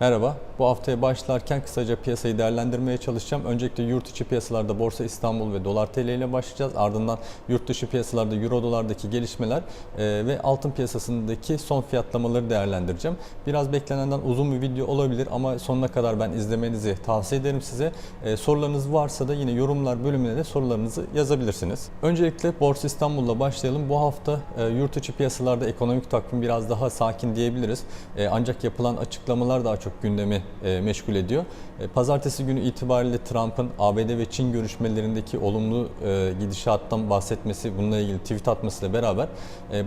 Merhaba. Bu haftaya başlarken kısaca piyasayı değerlendirmeye çalışacağım. Öncelikle yurt içi piyasalarda Borsa İstanbul ve Dolar TL ile başlayacağız. Ardından yurt dışı piyasalarda Euro dolardaki gelişmeler e, ve altın piyasasındaki son fiyatlamaları değerlendireceğim. Biraz beklenenden uzun bir video olabilir ama sonuna kadar ben izlemenizi tavsiye ederim size. E, sorularınız varsa da yine yorumlar bölümüne de sorularınızı yazabilirsiniz. Öncelikle Borsa İstanbul'la başlayalım. Bu hafta e, yurt içi piyasalarda ekonomik takvim biraz daha sakin diyebiliriz. Ancak yapılan açıklamalar daha çok gündemi e, meşgul ediyor. E, Pazartesi günü itibariyle Trump'ın ABD ve Çin görüşmelerindeki olumlu e, gidişattan bahsetmesi, bununla ilgili tweet atmasıyla beraber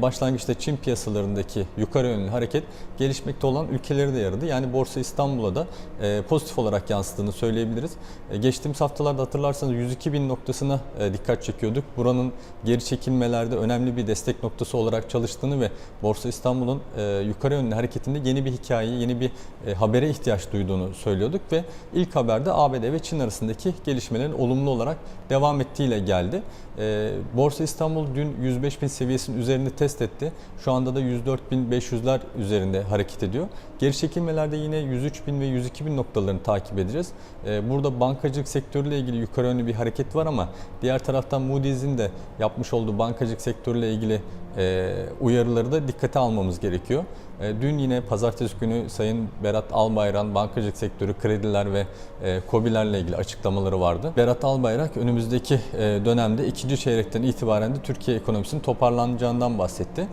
başlangıçta Çin piyasalarındaki yukarı yönlü hareket gelişmekte olan ülkeleri de yaradı. Yani Borsa İstanbul'a da pozitif olarak yansıdığını söyleyebiliriz. Geçtiğimiz haftalarda hatırlarsanız 102 bin noktasına dikkat çekiyorduk. Buranın geri çekilmelerde önemli bir destek noktası olarak çalıştığını ve Borsa İstanbul'un yukarı yönlü hareketinde yeni bir hikaye, yeni bir e, habere ihtiyaç duyduğunu söylüyorduk ve ilk haberde ABD ve Çin arasındaki gelişmelerin olumlu olarak devam ettiğiyle geldi. E, Borsa İstanbul dün 105 bin seviyesinin üzerini test etti. Şu anda da 104 bin 500'ler üzerinde hareket ediyor. Geri çekilmelerde yine 103 bin ve 102 bin noktalarını takip edeceğiz. E, burada bankacılık sektörüyle ilgili yukarı yönlü bir hareket var ama diğer taraftan Moody's'in de yapmış olduğu bankacılık sektörüyle ilgili e, uyarıları da dikkate almamız gerekiyor. E, Dün yine pazartesi günü Sayın Berat Albayrak'ın bankacılık sektörü, krediler ve e, KOBİ'lerle ilgili açıklamaları vardı. Berat Albayrak önümüzdeki e, dönemde ikinci çeyrekten itibaren de Türkiye ekonomisinin toparlanacağından bahsetti.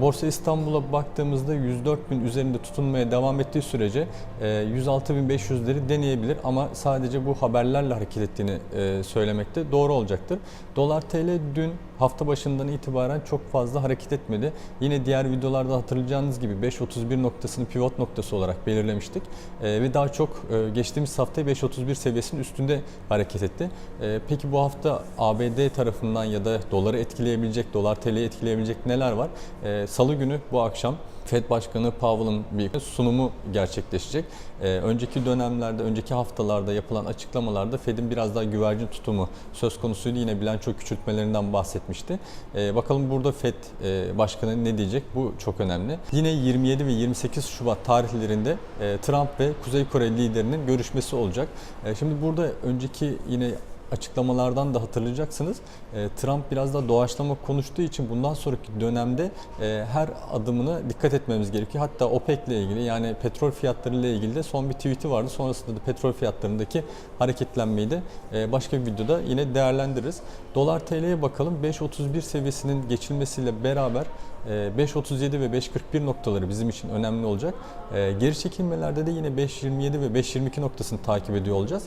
Borsa İstanbul'a baktığımızda 104 bin üzerinde tutunmaya devam ettiği sürece e, 106.500'leri deneyebilir ama sadece bu haberlerle hareket ettiğini e, söylemekte doğru olacaktır. Dolar TL dün hafta başından itibaren çok fazla hareket etmedi. Yine diğer videolarda hatırlayacağınız gibi 5.31 noktasını pivot noktası olarak belirlemiştik. Ee, ve daha çok e, geçtiğimiz hafta 5.31 seviyesinin üstünde hareket etti. Ee, peki bu hafta ABD tarafından ya da doları etkileyebilecek, dolar TL'yi etkileyebilecek neler var? Ee, Salı günü bu akşam Fed Başkanı Powell'ın bir sunumu gerçekleşecek. Ee, önceki dönemlerde, önceki haftalarda yapılan açıklamalarda Fed'in biraz daha güvercin tutumu söz konusuydu. Yine bilanço küçültmelerinden bahsetmişti. Ee, bakalım burada Fed e, Başkanı ne diyecek? Bu çok önemli. Yine 27 ve 28 Şubat tarihlerinde e, Trump ve Kuzey Kore liderinin görüşmesi olacak. E, şimdi burada önceki yine açıklamalardan da hatırlayacaksınız. E, Trump biraz da doğaçlama konuştuğu için bundan sonraki dönemde e, her adımına dikkat etmemiz gerekiyor. Hatta OPEC ile ilgili yani petrol fiyatları ile ilgili de son bir tweet'i vardı. Sonrasında da petrol fiyatlarındaki hareketlenmeyi de e, başka bir videoda yine değerlendiririz. Dolar TL'ye bakalım. 5.31 seviyesinin geçilmesiyle beraber 5.37 ve 5.41 noktaları bizim için önemli olacak. Geri çekilmelerde de yine 5.27 ve 5.22 noktasını takip ediyor olacağız.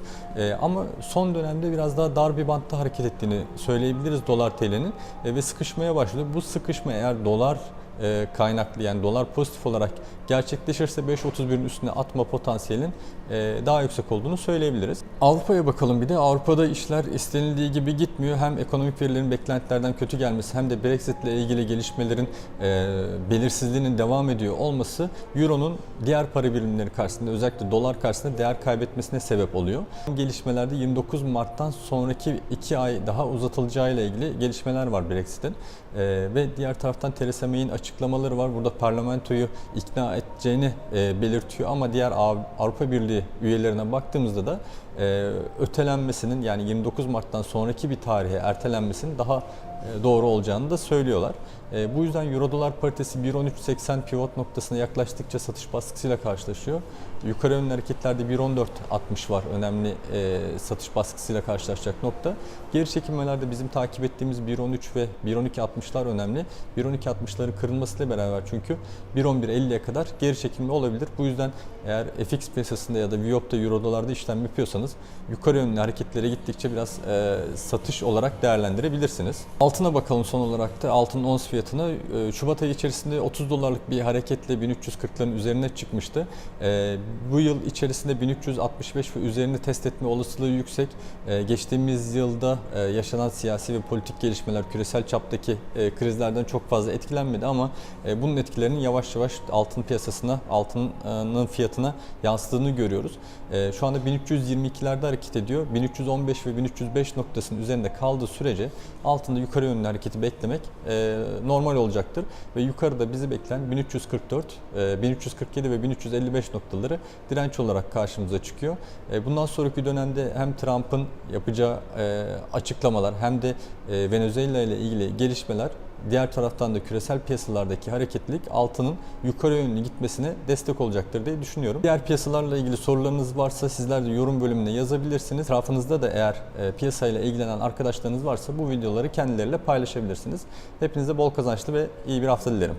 Ama son dönemde biraz daha dar bir bantta hareket ettiğini söyleyebiliriz dolar TL'nin ve sıkışmaya başladı. Bu sıkışma eğer dolar e, kaynaklı yani dolar pozitif olarak gerçekleşirse 5.31'in üstüne atma potansiyelin e, daha yüksek olduğunu söyleyebiliriz. Avrupa'ya bakalım bir de. Avrupa'da işler istenildiği gibi gitmiyor. Hem ekonomik verilerin beklentilerden kötü gelmesi hem de Brexit ile ilgili gelişmelerin e, belirsizliğinin devam ediyor olması Euro'nun diğer para birimleri karşısında özellikle dolar karşısında değer kaybetmesine sebep oluyor. Gelişmelerde 29 Mart'tan sonraki 2 ay daha uzatılacağı ile ilgili gelişmeler var Brexit'in. ve diğer taraftan Theresa May'in açıklamaları var. Burada parlamentoyu ikna edeceğini e, belirtiyor ama diğer Avrupa Birliği üyelerine baktığımızda da e, ötelenmesinin yani 29 Mart'tan sonraki bir tarihe ertelenmesinin daha e, doğru olacağını da söylüyorlar. E, bu yüzden Euro dolar paritesi 1.13.80 pivot noktasına yaklaştıkça satış baskısıyla karşılaşıyor. Yukarı yönlü hareketlerde 1.14.60 var önemli e, satış baskısıyla karşılaşacak nokta. Geri çekilmelerde bizim takip ettiğimiz 1.13 ve 1.12.60'lar önemli. 1.12.60'ların kırılmasıyla beraber çünkü 1.11.50'ye kadar geri çekilme olabilir. Bu yüzden eğer FX piyasasında ya da VIOP'ta Euro dolarda işlem yapıyorsanız yukarı yönlü hareketlere gittikçe biraz e, satış olarak değerlendirebilirsiniz. Altına bakalım son olarak da altın ons fiyatına e, Şubat ayı içerisinde 30 dolarlık bir hareketle 1340'ların üzerine çıkmıştı. E, bu yıl içerisinde 1365 ve üzerinde test etme olasılığı yüksek. E, geçtiğimiz yılda yaşanan siyasi ve politik gelişmeler küresel çaptaki krizlerden çok fazla etkilenmedi ama bunun etkilerinin yavaş yavaş altın piyasasına, altının fiyatına yansıdığını görüyoruz. Şu anda 1322'lerde hareket ediyor. 1315 ve 1305 noktasının üzerinde kaldığı sürece altında yukarı yönlü hareketi beklemek e, normal olacaktır. Ve yukarıda bizi bekleyen 1344, e, 1347 ve 1355 noktaları direnç olarak karşımıza çıkıyor. E, bundan sonraki dönemde hem Trump'ın yapacağı e, açıklamalar hem de e, Venezuela ile ilgili gelişmeler diğer taraftan da küresel piyasalardaki hareketlilik altının yukarı yönlü gitmesine destek olacaktır diye düşünüyorum. Diğer piyasalarla ilgili sorularınız varsa sizler de yorum bölümüne yazabilirsiniz. Etrafınızda da eğer e, piyasayla ilgilenen arkadaşlarınız varsa bu videoları kendileriyle paylaşabilirsiniz. Hepinize bol kazançlı ve iyi bir hafta dilerim.